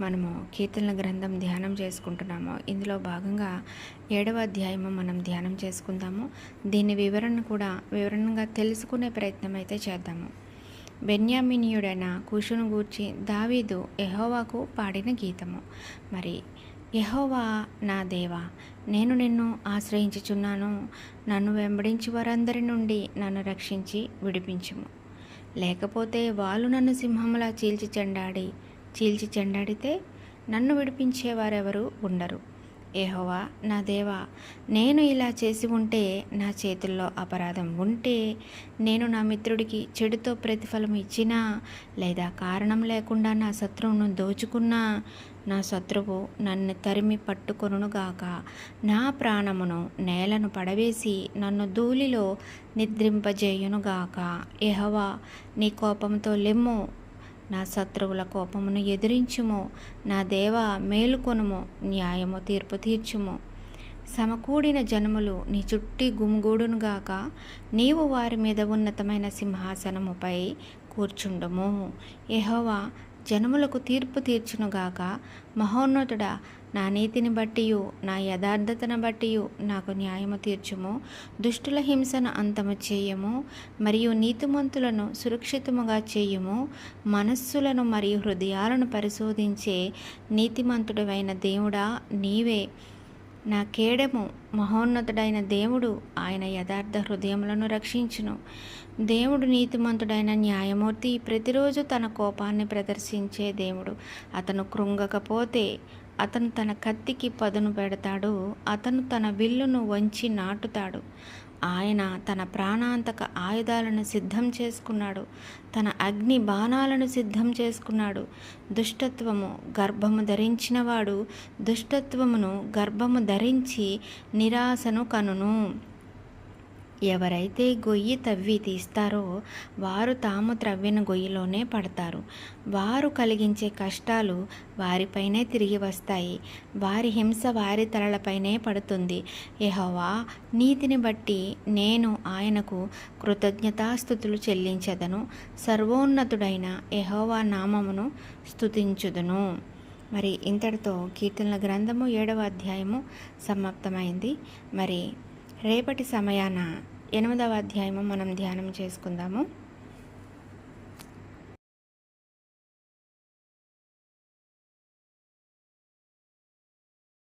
మనము కీర్తనల గ్రంథం ధ్యానం చేసుకుంటున్నాము ఇందులో భాగంగా ఏడవ అధ్యాయము మనం ధ్యానం చేసుకుందాము. దీని వివరణ కూడా వివరణగా తెలుసుకునే ప్రయత్నం అయితే చేద్దాము. బెన్యామినియుడైన కుషును గూర్చి దావీదు ఎహోవాకు పాడిన గీతము. మరి ఎహోవా నా దేవా నేను నిన్ను ఆశ్రయించుచున్నాను. నన్ను వెంబడించి వారందరి నుండి నన్ను రక్షించి విడిపించుము. లేకపోతే వాళ్ళు నన్ను సింహములా చీల్చి చెండాడి చీల్చి చెండాడితే నన్ను విడిపించేవారెవరు ఉండరు. ఏహోవా నా దేవా నేను ఇలా చేసి ఉంటే నా చేతుల్లో అపరాధం ఉంటే నేను నా మిత్రుడికి చెడుతో ప్రతిఫలం ఇచ్చినా లేదా కారణం లేకుండా నా శత్రువును దోచుకున్నా నా శత్రువు నన్ను తరిమి పట్టుకొనుగాక నా ప్రాణమును నేలను పడవేసి నన్ను ధూళిలో నిద్రింపజేయునుగాక ఎహవా నీ కోపంతో లెమ్ము నా శత్రువుల కోపమును ఎదిరించుము. నా దేవ మేలుకొనుము. న్యాయము తీర్పు తీర్చుము. సమకూడిన జనములు నీ చుట్టి గుమిగూడునుగాక నీవు వారి మీద ఉన్నతమైన సింహాసనముపై కూర్చుండము. ఎహోవా జనములకు తీర్పు తీర్చునుగాక మహోన్నతుడా నా నీతిని బట్టియు నా యథార్థతను బట్టియు నాకు న్యాయము తీర్చుము. దుష్టుల హింసను అంతము చేయము మరియు నీతిమంతులను సురక్షితముగా చేయము. మనస్సులను మరియు హృదయాలను పరిశోధించే నీతిమంతుడవైన దేవుడా నీవే నా కేడము మహోన్నతుడైన దేవుడు ఆయన యథార్థ హృదయములను రక్షించును. దేవుడు నీతిమంతుడైన న్యాయమూర్తి ప్రతిరోజు తన కోపాన్ని ప్రదర్శించే దేవుడు. అతను కృంగకపోతే అతను తన కత్తికి పదును పెడతాడు. అతను తన విల్లును వంచి నాటుతాడు. ఆయన తన ప్రాణాంతక ఆయుధాలను సిద్ధం చేసుకున్నాడు. తన అగ్ని బాణాలను సిద్ధం చేసుకున్నాడు. దుష్టత్వము గర్భము ధరించినవాడు దుష్టత్వమును గర్భము ధరించి నిరాశను కనును. ఎవరైతే గొయ్యి తవ్వి తీస్తారో వారు తాము త్రవ్విన గొయ్యిలోనే పడతారు. వారు కలిగించే కష్టాలు వారిపైనే తిరిగి వస్తాయి. వారి హింస వారి తలలపైనే పడుతుంది. ఎహోవా నీతిని బట్టి నేను ఆయనకు కృతజ్ఞతాస్థుతులు చెల్లించదను. సర్వోన్నతుడైన ఎహోవా నామమును స్థుతించుదును మరి ఇంతటితో కీర్తనల గ్రంథము ఏడవ అధ్యాయము సమాప్తమైంది. మరి రేపటి సమయాన ఎనిమిదవ అధ్యాయము మనం ధ్యానం చేసుకుందాము.